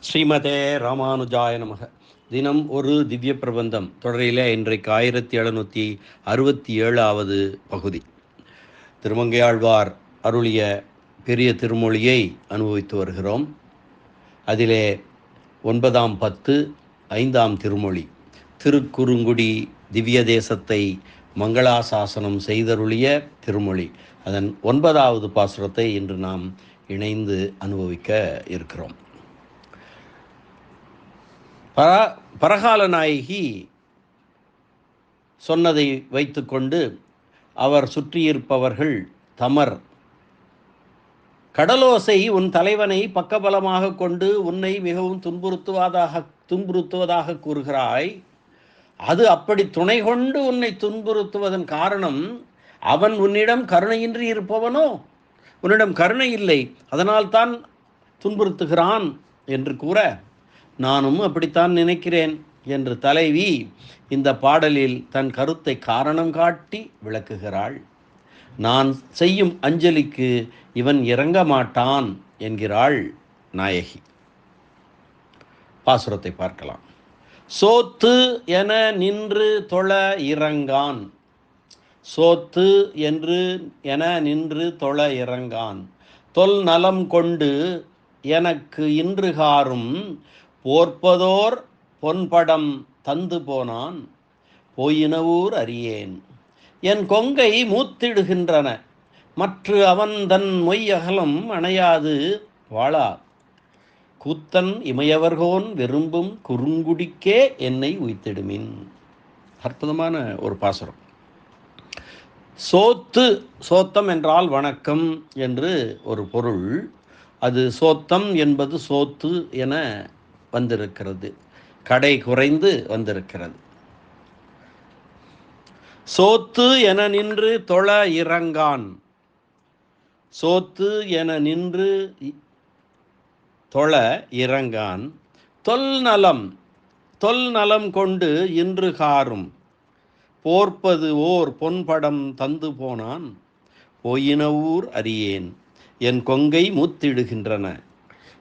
ஸ்ரீமதே ராமானுஜாய நமக. தினம் ஒரு திவ்ய பிரபந்தம். தொடரில் இன்றைக்கு ஆயிரத்தி எழுநூற்றி அறுபத்தி ஏழாவது பகுதி. திருமங்கையாழ்வார் அருளிய பெரிய திருமொழியை அனுபவித்து வருகிறோம். அதிலே ஒன்பதாம் பத்து ஐந்தாம் திருமொழி. திருக்குறுங்குடி திவ்ய தேசத்தை மங்களாசாசனம் செய்தருளிய திருமொழி. அதன் ஒன்பதாவது பாசுரத்தை இன்று நாம் இணைந்து அனுபவிக்க இருக்கிறோம். பர பரகால நாயகி சொன்னதை வைத்துக்கொண்டு அவர் சுற்றியிருப்பவர்கள் தமர். கடலோசை உன் தலைவனை பக்கபலமாக கொண்டு உன்னை மிகவும் துன்புறுத்துவதாக துன்புறுத்துவதாக கூறுகிறாய். அது அப்படி துணை கொண்டு உன்னை துன்புறுத்துவதன் காரணம் அவன் உன்னிடம் கருணையின்றி இருப்பவனோ? உன்னிடம் கருணை இல்லை அதனால்தான் துன்புறுத்துகிறான் என்று கூற நானும் அப்படித்தான் நினைக்கிறேன் என்று தலைவி இந்த பாடலில் தன் கருத்தை காரணம் காட்டி விளக்குகிறாள். நான் செய்யும் அஞ்சலிக்கு இவன் இறங்க மாட்டான் என்கிறாள் நாயகி. பாசுரத்தை பார்க்கலாம். சோத்து என நின்று தொழ இறங்கான். சோத்து என்று என நின்று தொழ இறங்கான். தொல் நலம் கொண்டு எனக்கு இன்றுகாரும் போர்ப்பதோர் பொன்படம் தந்து போனான் போயினவூர் அறியேன். என் கொங்கை மூத்திடுகின்றன மற்ற அவன் தன் மொய் அகலம் அணையாது வாழா. கூத்தன் இமையவர்கோன் விரும்பும் குறுங்குடிக்கே என்னை உய்த்திடுமின். அற்புதமான ஒரு பாசுரம். சோத்து சோத்தம் என்றால் வணக்கம் என்று ஒரு பொருள். அது சோத்தம் என்பது சோத்து என வந்திருக்கிறது. கடை குறைந்து வந்திருக்கிறது. சோத்து என நின்று தொழ இறங்கான். சோத்து என நின்று தொழ இறங்கான். தொல் நலம் தொல் நலம் கொண்டு இன்று காரும் போர்ப்பது ஓர் பொன்படம் தந்து போனான். போயினவூர் அறியேன். என் கொங்கை மூத்திடுகின்றன.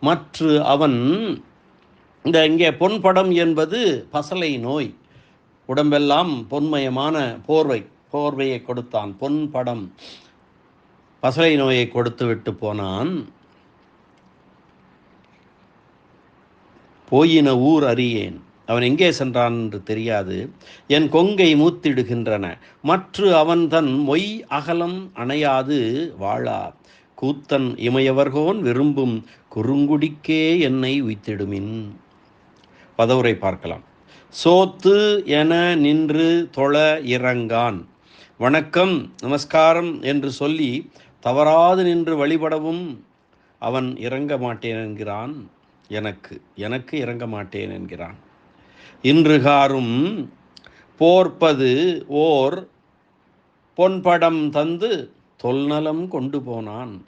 மற்று அவன் இந்த இங்கே பொன் படம் என்பது பசலை நோய் உடம்பெல்லாம் பொன்மயமான போர்வை போர்வையை கொடுத்தான் பொன் படம் பசலை நோயை கொடுத்து விட்டு போனான். போயின ஊர் அறியேன். அவன் எங்கே சென்றான் என்று தெரியாது. என் கொங்கை மூத்திடுகின்றன. மற்ற அவன் தன் மொய் அகலம் அணையாது வாழா. கூத்தன் இமையவர்கோன் விரும்பும் குறுங்குடிக்கே என்னை உய்த்திடுமின். பதவுரை பார்க்கலாம். சோத்து என நின்று தொழ இறங்கான். வணக்கம் நமஸ்காரம் என்று சொல்லி தவறாது நின்று வழிபடவும் அவன் இறங்க மாட்டேன் என்கிறான். எனக்கு எனக்கு இறங்க மாட்டேன் என்கிறான். இன்றுகாரும் போர்ப்பது ஓர் பொன்படம் தந்து தொல்நலம் கொண்டு போனான்.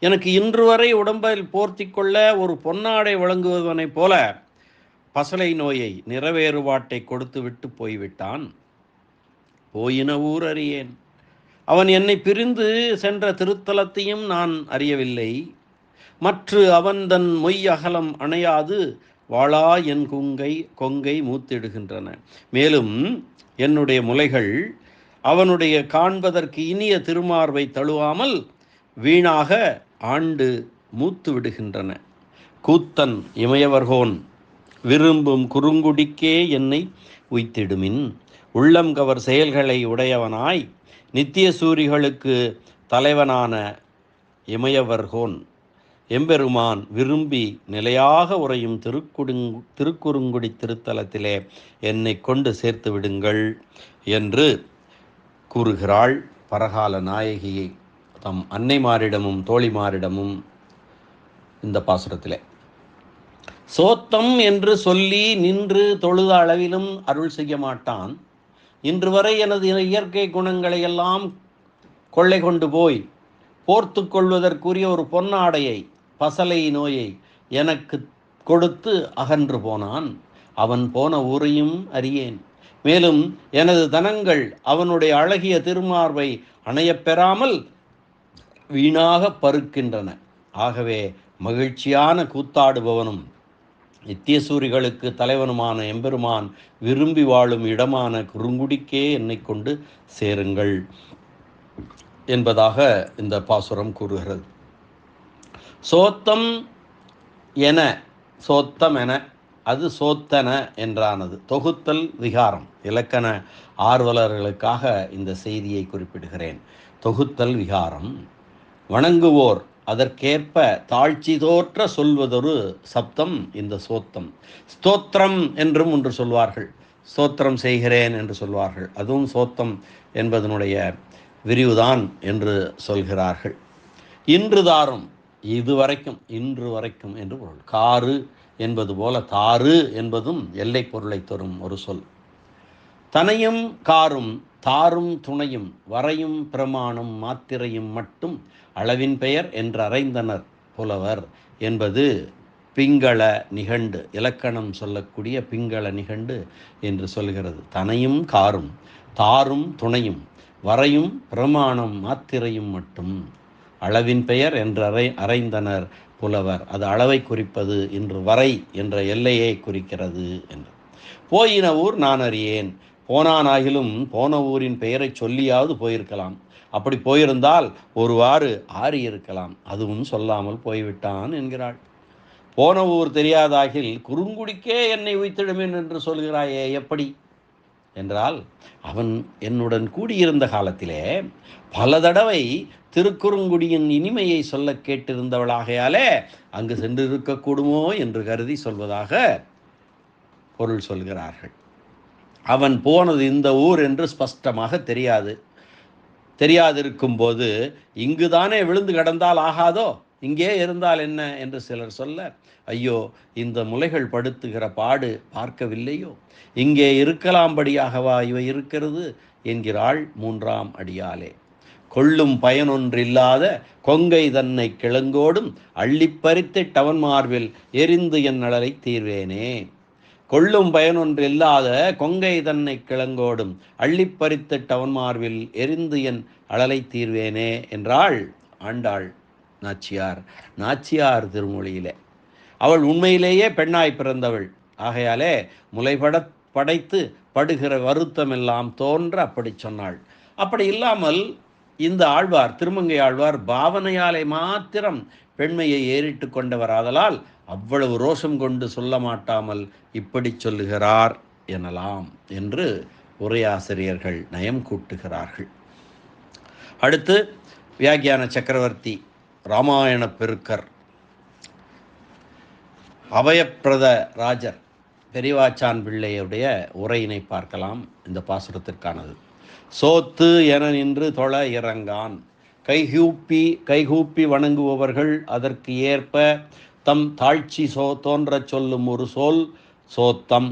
எனக்கு இன்று வரை உடம்பில் போர்த்தி கொள்ள ஒரு பொன்னாடை வழங்குவதனைப் போல பசலை நோயை நிறைவேறுபாட்டை கொடுத்து விட்டு போய்விட்டான். போயின ஊர் அறியேன். அவன் என்னை பிரிந்து சென்ற திருத்தலத்தையும் நான் அறியவில்லை. மற்ற அவன் தன் மொய் அகலம் அணையாது. வாழா என் குங்கை கொங்கை மூத்திடுகின்றன. மேலும் என்னுடைய முலைகள் அவனுடைய காண்பதற்கு இனிய திருமார்வை தழுவாமல் வீணாக ஆண்டு மூத்து விடுகின்றன. கூத்தன் இமயவர்கோன். விரும்பும் குறுங்குடிக்கே என்னை உய்த்திடுமின். உள்ளம் கவர் செயல்களை உடையவனாய் நித்திய சூரிகளுக்கு தலைவனான இமயவர்கோன் எம்பெருமான் விரும்பி நிலையாக உறையும் திருக்குடுங் திருக்குறுங்குடி திருத்தலத்திலே என்னை கொண்டு சேர்த்து விடுங்கள் என்று கூறுகிறாள் பரகால நாயகியை. தம் அன்னைமாரிடமும் தோழிமாரிடமும் இந்த பாசுரத்திலே. சோத்தம் என்று சொல்லி நின்று தொழுத அளவிலும் அருள் செய்ய மாட்டான். இன்று வரை எனது இயற்கை குணங்களை எல்லாம் கொள்ளை கொண்டு போய் போர்த்து கொள்வதற்குரிய ஒரு பொன்னாடையை பசலை நோயை எனக்கு கொடுத்து அகன்று போனான். அவன் போன ஊரையும் அறியேன். மேலும் எனது தனங்கள் அவனுடைய அழகிய திருமார்வை அணையப்பெறாமல் வீணாக பருக்கின்றன. ஆகவே மகிழ்ச்சியான கூத்தாடுபவனும் நித்தியசூரிகளுக்கு தலைவனுமான எம்பெருமான் விரும்பி வாழும் இடமான குறுங்குடிக்கே என்னை கொண்டு சேருங்கள் என்பதாக இந்த பாசுரம் கூறுகிறது. சோத்தம் என சோத்தம் என அது சோத்தன என்றானது. தொகுத்தல் விகாரம் இலக்கண ஆர்வலர்களுக்காக இந்த செய்தியை குறிப்பிடுகிறேன். தொகுத்தல் விகாரம் வணங்குவோர் அதற்கேற்ப தாழ்ச்சி தோற்ற சொல்வதொரு சப்தம் இந்த சோத்தம் ஸ்தோத்திரம் என்றும் ஒன்று சொல்வார்கள். ஸ்தோத்திரம் செய்கிறேன் என்று சொல்வார்கள். அதுவும் சோத்தம் என்பதனுடைய விரிவுதான் என்று சொல்கிறார்கள். இன்று தாரும் இதுவரைக்கும் இன்று வரைக்கும் என்று பொருள். காரு என்பது போல தாறு என்பதும் எல்லை பொருளை தரும் ஒரு சொல். தனையும் காரும் தாரும் துணையும் வரையும் பிரமாணம் மாத்திரையும் மட்டும் அளவின் பெயர் என்று அறைந்தனர் புலவர் என்பது பிங்கள நிகண்டு இலக்கணம் சொல்லக்கூடிய பிங்கள நிகண்டு என்று சொல்கிறது. தனையும் காரும் தாரும் துணையும் வரையும் பிரமாணம் மாத்திரையும் மட்டும் அளவின் பெயர் என்றறை அறைந்தனர் புலவர். அது அளவை குறிப்பது இன்று வரை என்ற எல்லையை குறிக்கிறது என்று. போயின ஊர் நான் அறியேன். போனானாகிலும் போன ஊரின் பெயரை சொல்லியாவது போயிருக்கலாம். அப்படி போயிருந்தால் ஒருவாறு ஆறி இருக்கலாம். அதுவும் சொல்லாமல் போய்விட்டான் என்கிறாள். போன ஊர் தெரியாதாகில் குறுங்குடிக்கே என்னை உய்த்திடுமேன் என்று சொல்கிறாயே எப்படி? என்றால் அவன் என்னுடன் கூடியிருந்த காலத்திலே பல தடவை திருக்குறுங்குடியின் இனிமையை சொல்ல கேட்டிருந்தவளாகையாலே அங்கு சென்றிருக்கக்கூடுமோ என்று கருதி சொல்வதாக பொருள் சொல்கிறார்கள். அவன் போனது இந்த ஊர் என்று ஸ்பஷ்டமாக தெரியாது. தெரியாதிருக்கும் போது இங்குதானே விழுந்து கிடந்தால் ஆகாதோ? இங்கே இருந்தால் என்ன? என்று சிலர் சொல்ல ஐயோ இந்த முலைகள் படுத்துகிற பாடு பார்க்கவில்லையோ? இங்கே இருக்கலாம்படியாகவா இவை இருக்கிறது? என்கிறாள் மூன்றாம் அடியாலே கொள்ளும் பயனொன்றில்லாத கொங்கை தன்னை கிழங்கோடும் அள்ளிப்பறித்து மார்பில் எரிந்து என் நலலை தீர்வேனே. கொள்ளும் பயனொன்றில்லாத கொங்கை தன்னை கிளங்கோடும் அள்ளிப்பறித்து டவுன்மார்வில் எரிந்து என் அழலை தீர்வேனே என்றாள் ஆண்டாள் நாச்சியார். நாச்சியார் திருமொழியிலே. அவள் உண்மையிலேயே பெண்ணாய் பிறந்தவள். ஆகையாலே முலைபட படைத்து படுகிற வருத்தமெல்லாம் தோன்ற அப்படி சொன்னாள். அப்படி இல்லாமல் இந்த ஆழ்வார் திருமங்கை ஆழ்வார் பாவனையாலே மாத்திரம் பெண்மையை ஏறிட்டு கொண்டவராதலால் அவ்வளவு ரோஷம் கொண்டு சொல்ல மாட்டாமல் இப்படி சொல்லுகிறார் எனலாம் என்று உரையாசிரியர்கள் நயம் கூட்டுகிறார்கள். அடுத்து வியாக்கியான சக்கரவர்த்தி ராமாயண பெருக்கர் அபயப்பிரத ராஜர் பெரிவாச்சான் பிள்ளையுடைய உரையினை பார்க்கலாம். இந்த பாசுரத்திற்கானது. சோத்து என நின்று தொழ இறங்கான். கைகூப்பி கைகூப்பி வணங்குபவர்கள் அதற்கு ஏற்ப தம் தாழ்ச்சி சோ தோன்றச் சொல்லும் ஒரு சொல் சோத்தம்.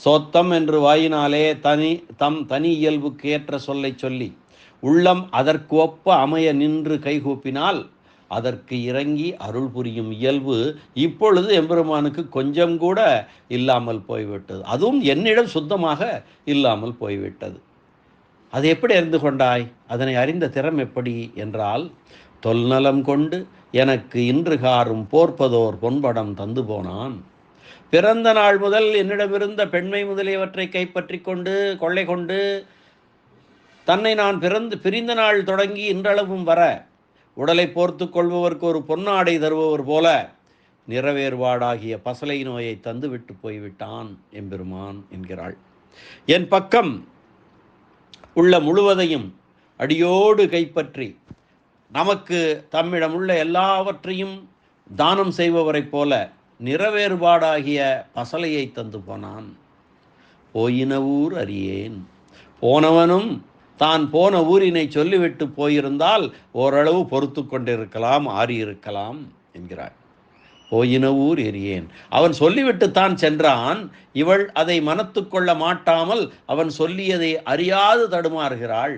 சோத்தம் என்று வாயினாலே தனி தம் தனி இயல்புக்கு ஏற்ற சொல்லை சொல்லி உள்ளம் அதற்கு ஒப்ப அமைய நின்று கைகூப்பினால் அதற்கு இறங்கி அருள் புரியும் இயல்பு இப்பொழுது எம்பெருமானுக்கு கொஞ்சம் கூட இல்லாமல் போய்விட்டது. அதுவும் என்னிடம் சுத்தமாக இல்லாமல் போய்விட்டது. அது எப்படி அறிந்து கொண்டாய்? அதனை அறிந்த திறம் எப்படி? என்றால் தொல்நலம் கொண்டு எனக்கு இன்று காரும் போர்ப்பதோர் பொன்படம் தந்து போனான். பிறந்த நாள் முதல் என்னிடமிருந்த பெண்மை முதலியவற்றை கைப்பற்றி கொண்டு கொள்ளை கொண்டு தன்னை நான் பிறந்து பிரிந்த நாள் தொடங்கி இன்றளவும் வர உடலை போர்த்து கொள்பவர்க்கு ஒரு பொன்னாடை தருபவர் போல நிறவேறுபாடாகிய பசலை நோயை தந்துவிட்டு போய்விட்டான் எம்பெருமான் என்கிறாள். என் பக்கம் உள்ள முழுவதையும் அடியோடு கைப்பற்றி நமக்கு தம்மிடம் உள்ள எல்லாவற்றையும் தானம் செய்பவரைப் போல நிறவேறுபாடாகிய பசலையை தந்து போனான். போயின ஊர் அறியேன். போனவனும் தான் போன ஊரினை சொல்லிவிட்டு போயிருந்தால் ஓரளவு பொறுத்து கொண்டிருக்கலாம் ஆறியிருக்கலாம் என்கிறார். போயின ஊர் எரியேன். அவன் சொல்லிவிட்டு தான் சென்றான். இவள் அதை மனத்து கொள்ள மாட்டாமல் அவன் சொல்லியதை அறியாது தடுமாறுகிறாள்.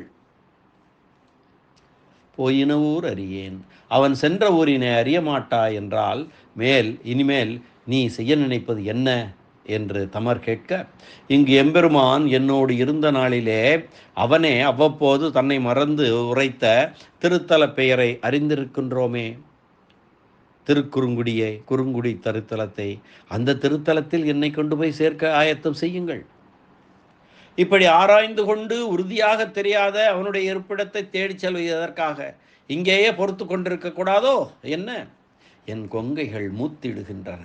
போயின ஊர் அறியேன். அவன் சென்ற ஊரினை அறிய மாட்டா என்றால் மேல் இனிமேல் நீ செய்ய நினைப்பது என்ன? என்று தமர் கேட்க இங்கு எம்பெருமான் என்னோடு இருந்த நாளிலே அவனே அவ்வப்போது தன்னை மறந்து உரைத்த திருத்தல பெயரை அறிந்திருக்கின்றோமே. திருக்குறுங்குடியை குறுங்குடி திருத்தலத்தை அந்த திருத்தலத்தில் என்னை கொண்டு போய் சேர்க்க ஆயத்தம் செய்யுங்கள். இப்படி ஆராய்ந்து கொண்டு உறுதியாக தெரியாத அவனுடைய இருப்பிடத்தை தேடிச் செல்வதற்காக இங்கேயே பொறுத்து கொண்டிருக்க கூடாதோ? என்ன? என் கொங்கைகள் மூத்திடுகின்றன.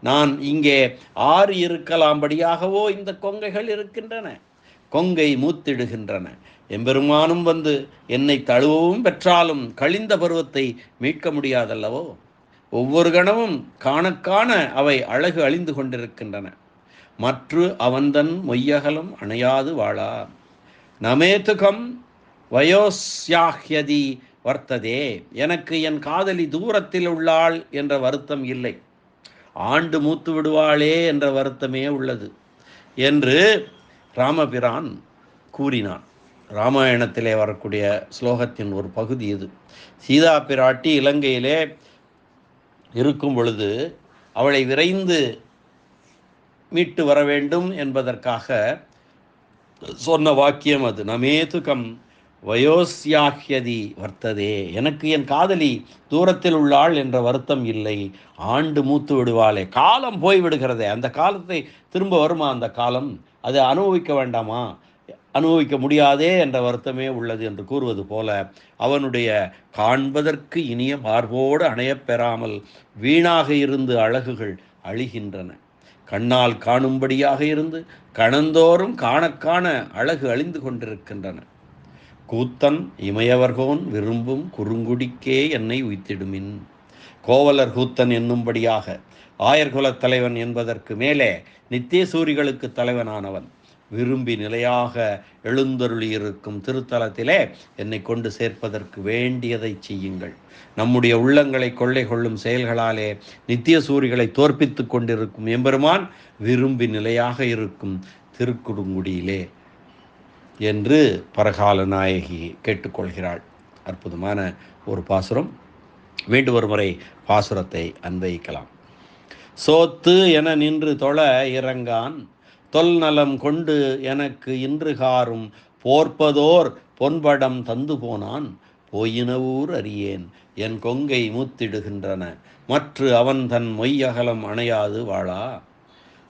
நான் இங்கே ஆறு இருக்கலாம்படியாகவோ இந்த கொங்கைகள் இருக்கின்றன. கொங்கை மூத்திடுகின்றன. எம்பெருமானும் வந்து என்னை தழுவவும் பெற்றாலும் கழிந்த பருவத்தை மீட்க முடியாதல்லவோ? ஒவ்வொரு கணமும் காணக்காண அவை அழகு அழிந்து கொண்டிருக்கின்றன. மற்று அவந்தன் மொய்யகலம் அணையாது வாழா. நமேதுகம் வயோஸ்யாஹ்யதி வர்த்ததே. எனக்கு என் காதலி தூரத்தில் உள்ளாள் என்ற வருத்தம் இல்லை. ஆண்டு மூத்து விடுவாளே என்ற வருத்தமே உள்ளது என்று ராமபிரான் கூறினான். ராமாயணத்திலே வரக்கூடிய ஸ்லோகத்தின் ஒரு பகுதி இது. சீதா பிராட்டி இலங்கையிலே இருக்கும் பொழுது அவளை விரைந்து மீட்டு வர வேண்டும் என்பதற்காக சொன்ன வாக்கியம் அது. நமேதுகம் வயோஸ்யாஹ்யதி வர்த்ததே. எனக்கு என் காதலி தூரத்தில் உள்ளாள் என்ற வருத்தம் இல்லை. ஆண்டு மூத்து விடுவாளே. காலம் போய் விடுகிறதே. அந்த காலத்தை திரும்ப வருமா அந்த காலம்? அதை அனுபவிக்க வேண்டாமா? அனுபவிக்க முடியாதே என்ற வருத்தமே உள்ளது என்று கூறுவது போல அவனுடைய காண்பதற்கு இனிய மார்போடு அணையப் பெறாமல் வீணாக இருந்து அழகுகள் அழிகின்றன. கண்ணால் காணும்படியாக இருந்து கணந்தோறும் காணக்காண அழகு அழிந்து கொண்டிருக்கின்றன. கூத்தன் இமயவர்கோன் விரும்பும் குறுங்குடிக்கே என்னை உய்த்திடுமின். கோவலர் கூத்தன் என்னும்படியாக ஆயர்குலத் தலைவன் என்பதற்கு மேலே நித்திய சூரிகளுக்கு தலைவனானவன். விரும்பி நிலையாக எழுந்தருளியிருக்கும் திருத்தலத்திலே என்னை கொண்டு சேர்ப்பதற்கு வேண்டியதை செய்யுங்கள். நம்முடைய உள்ளங்களை கொள்ளை கொள்ளும் செயல்களாலே நித்திய சூரிகளை தோற்பித்து கொண்டிருக்கும் எம்பெருமான் விரும்பி நிலையாக இருக்கும் திருக்குறுங்குடியிலே என்று பரகால நாயகி கேட்டுக்கொள்கிறாள். அற்புதமான ஒரு பாசுரம். மீண்டும் ஒரு முறை பாசுரத்தை அன்வயிக்கலாம் சோத்து என நின்று தொழ இறங்கான். தொல் நலம் கொண்டு எனக்கு இன்று காரும் போர்ப்பதோர் பொன்படம் தந்து போனான். போயினவூர் அறியேன் என் கொங்கை மூத்திடுகின்றன. மற்று அவன் தன் மொய்யகலம் அணையாது வாழா.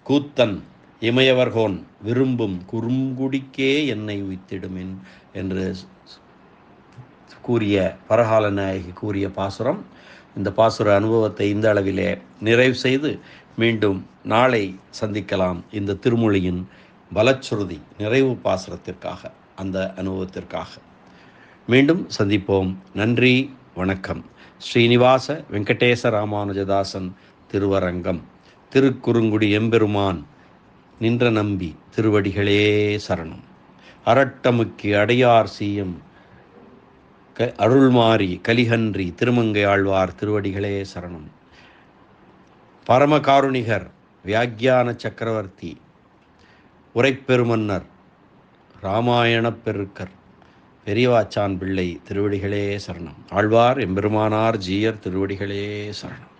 கூத்தன் இமயவர்கோன் விரும்பும் குறுங்குடிக்கே என்னை உய்த்திடுமின் என்று கூறிய பரகால நாயகி கூறிய பாசுரம் இந்த பாசுர அனுபவத்தை இந்த அளவிலே நிறைவு செய்து மீண்டும் நாளை சந்திக்கலாம் இந்த திருமொழியின் பலச்சுருதி நிறைவு பாசுரத்திற்காக அந்த அனுபவத்திற்காக. மீண்டும் சந்திப்போம். நன்றி வணக்கம். ஸ்ரீனிவாச வெங்கடேச ராமானுஜதாசன் திருவரங்கம் திருக்குறுங்குடி எம்பெருமான் நின்ற நம்பி திருவடிகளே சரணம். அரட்டமுக்கி அடையார் சீயம் க அருள்மாரி கலிகன்றி திருமங்கை ஆழ்வார் திருவடிகளே சரணம். பரமகாருணிகர் வியாக்கியான சக்கரவர்த்தி உரைப்பெருமன்னர் இராமாயணப் பெருக்கர் பெரியவாச்சான் பிள்ளை திருவடிகளே சரணம். ஆழ்வார் எம்பெருமானார் ஜீயர் திருவடிகளே சரணம்.